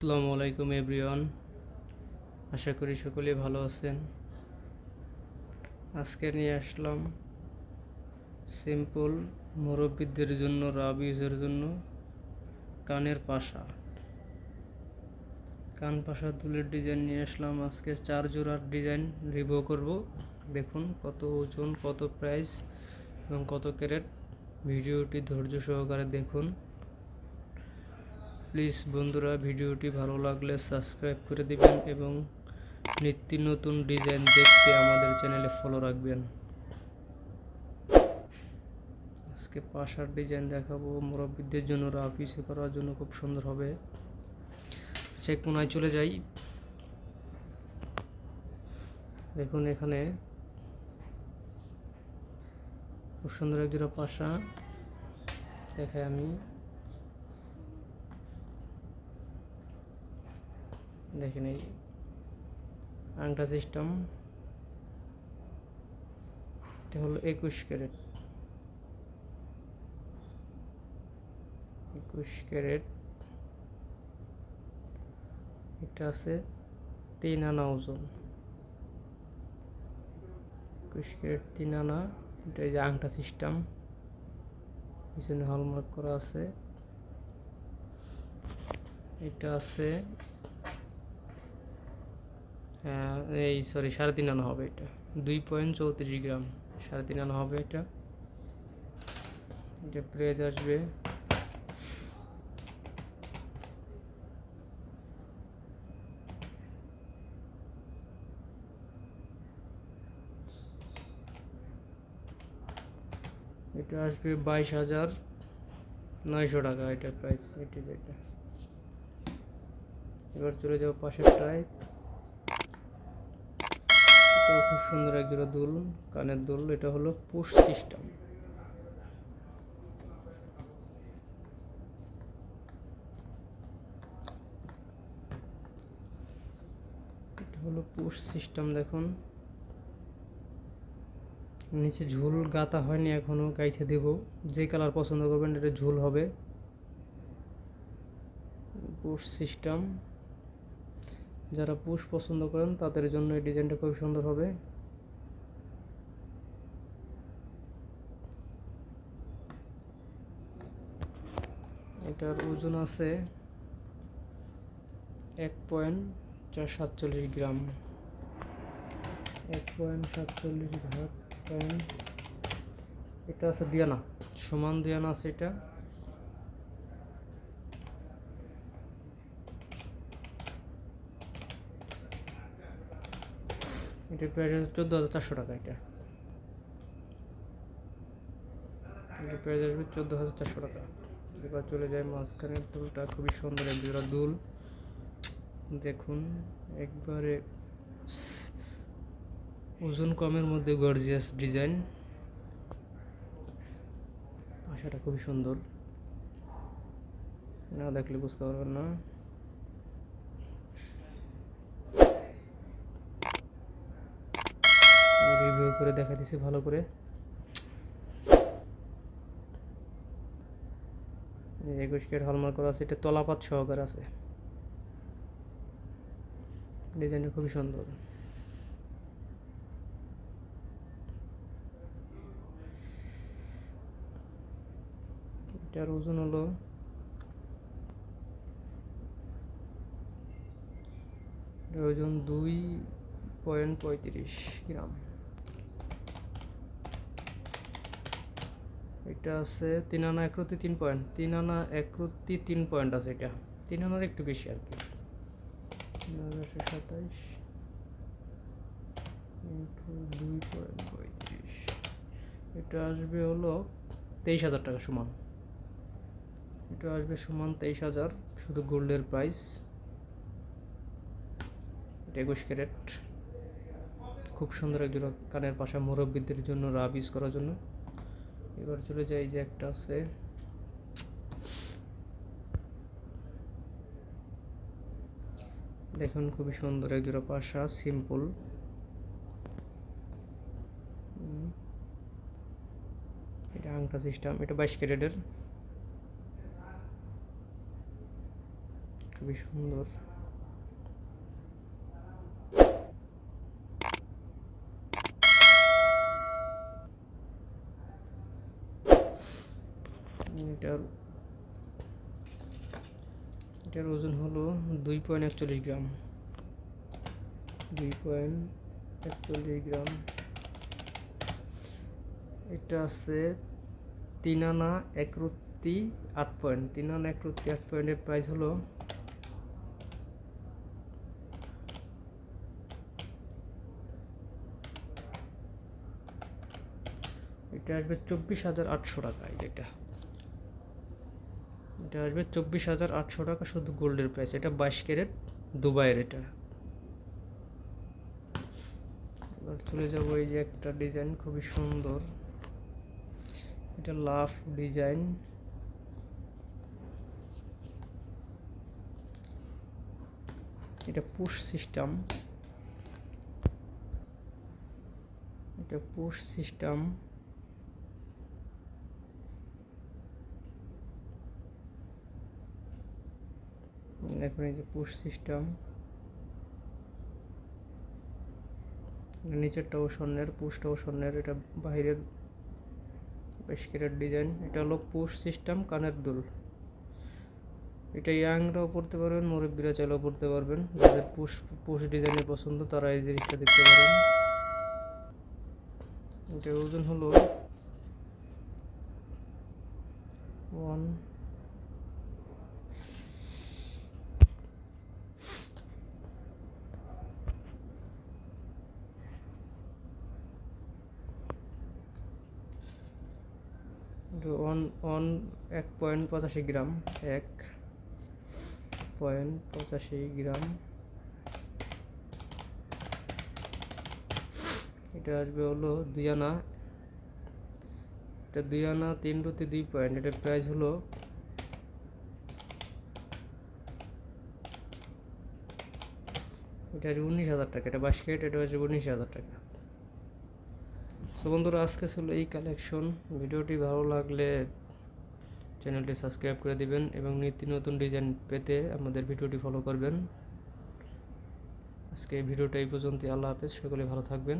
আসসালামু আলাইকুম, এভরিওয়ান। আশা করি সকলে ভালো আছেন। আজকে নিয়ে আসলাম সিম্পল মুরব্বীদের জন্য রাব ইউজের জন্য কানের পাশা। কান পাশা দুলের ডিজাইন নিয়ে আসলাম। আজকে চার জোড়ার ডিজাইন রিভিউ করব। দেখুন কত ওজন, কত প্রাইস এবং কত ক্যারেট ভিডিওটি ধৈর্য সহকারে দেখুন। প্লিজ বন্ধুরা ভিডিওটি ভালো লাগলে সাবস্ক্রাইব করে দিবেন এবং নিত্য নতুন ডিজাইন দেখতে আমাদের চ্যানেলে ফলো রাখবেন। আজকে পাশার ডিজাইন দেখাবো। মুরব্বীদের জন্য রাফ ইউজ করার জন্য খুব সুন্দর হবে। চেক কোনায় চলে যাই। দেখুন এখানে খুব সুন্দর একজোড়া পাশা। দেখাই আমি। দেখেন এই আংটা সিস্টেম এটা হলো একুশ ক্যারেট। একুশ ক্যারেট। এটা আছে তিন আনা ওজন। একুশ ক্যারেট তিন আনা। এটা এই যে আংটা সিস্টেম পিছনে হলমার্ক করা আছে। এটা আছে এই সরি সাড়ে তিন আনা হবে এটা। দুই পয়েন্ট চৌত্রিশ গ্রাম। সাড়ে তিন আনা হবে এটা। এটা প্রাইস আসবে। এটা আসবে বাইশ হাজার নয়শো টাকা এটা প্রাইস এটি, এটা। এবার চলে যাব পাশের টাইপ এটাও খুব সুন্দর এক জোড়া দুল, কানের দুল, এটা হলো পুশ সিস্টেম এটা হলো পুশ সিস্টেম দেখুন। নিচে ঝুল গাতা হয়নি এখনও গাইতে দেব। যে কালার পছন্দ করবেন, এটা ঝুল হবে। পুশ সিস্টেম যারা পুশ পছন্দ করেন, তাদের জন্য এই ডিজাইনটা খুব সুন্দর হবে। এটার ওজন আছে এক পয়েন্ট চার সাতচল্লিশ গ্রাম। এক পয়েন্ট সাতচল্লিশ ভাগ পয়েন্ট, এটা আছে দিয়ানা, সমান দিয়ানা আছে এটা। এটা প্রাইস চোদ্দ হাজার চারশো টাকা এটা। এটা প্রাইস আসবে চোদ্দ হাজার চারশো টাকা। এবার চলে যায় মাঝখানের দুলটা, খুবই সুন্দর এক জোড়া দুল। দেখুন, একবারে ওজন কমের মধ্যে গর্জিয়াস ডিজাইন আশাটা খুবই সুন্দর। না দেখলে বুঝতে পারবেন না রিভিউ করে দেখা দিছি, ভালো করে। একুশ কেট হলমার্ক করা আছে, এটা তলাপাত সহকার আছে। ডিজাইনটা খুবই সুন্দর। এটার ওজন হলো ওজন দুই পয়েন্ট পঁয়ত্রিশ গ্রাম। এটা আছে তিন আনা একরতি তিন পয়েন্ট, তিন আনা একরতি তিন পয়েন্ট আছে এটা। তিন আনার একটু বেশি আর কি। সাতাইশ দুই পয়েন্ট এটা আসবে হলো তেইশ হাজার টাকা সমান। এটা আসবে সমান তেইশ হাজার, শুধু গোল্ডের প্রাইস। এটা একুশ ক্যারেট। খুব সুন্দর একজোড়া কানের পাশা মুরব্বীদের জন্য, রাব ইউজ করার জন্য। এবার চলে যাই যে একটা আছে। দেখুন খুবই সুন্দর একজোড়া পাশা সিম্পল এটা আংটা সিস্টেম এটা বাইশ ক্যারেটের। খুবই সুন্দর। এটার এটার ওজন হলো দুই পয়েন্ট একচল্লিশ গ্রাম। দুই পয়েন্ট একচল্লিশ গ্রাম। এটা আছে তিন আনা একরত্তি আট পয়েন্ট। তিন আনা এক রত্তি আট পয়েন্টের প্রাইস হলো এটা আসবে চব্বিশ হাজার আটশো টাকা এই যেটা এটা আসবে চব্বিশ হাজার আটশো টাকা শুধু গোল্ডের প্রাইস এটা বাইশ ক্যারেট দুবাইয়ের এটা। এবার চলে যাব এই যে একটা ডিজাইন খুবই সুন্দর। এটা লাভ ডিজাইন এটা পুশ সিস্টেম এটা পুশ সিস্টেম দেখুন এই যে পুশ সিস্টেম নিচেরটাও স্বর্ণের পুশটাও স্বর্ণের, এটা বাইরের বেশ কেটের ডিজাইন এটা হলো পুশ সিস্টেম কানের দুল। এটা ইয়াংরাও পড়তে পারবেন, মুরব্বীরা চাইলেও পড়তে পারবেন। যাদের পুশ পুশ ডিজাইনের পছন্দ, তারা এই জিনিসটা দেখতে পারেন। এটার ওজন হলো ওয়ান ওয়ান ওয়ান এক পয়েন্ট পঁচাশি গ্রাম, এক পয়েন্ট পঁচাশি গ্রাম। এটা আসবে হলো দুই আনা। এটা দুই আনা, তিন রুতি দুই পয়েন্ট এটার প্রাইস হলো এটা আসবে উনিশ হাজার টাকা। এটা ক্যারেট এটা আসবে উনিশ হাজার টাকা। সো বন্ধুরা, আজকে ছিল এই কালেকশন ভিডিওটি ভালো লাগলে চ্যানেলটি সাবস্ক্রাইব করে দিবেন এবং নিত্য নতুন ডিজাইন পেতে আমাদের ভিডিওটি ফলো করবেন। আজকে এই ভিডিওটা এই পর্যন্ত আল্লাহ হাফেজ। সকলে ভালো থাকবেন।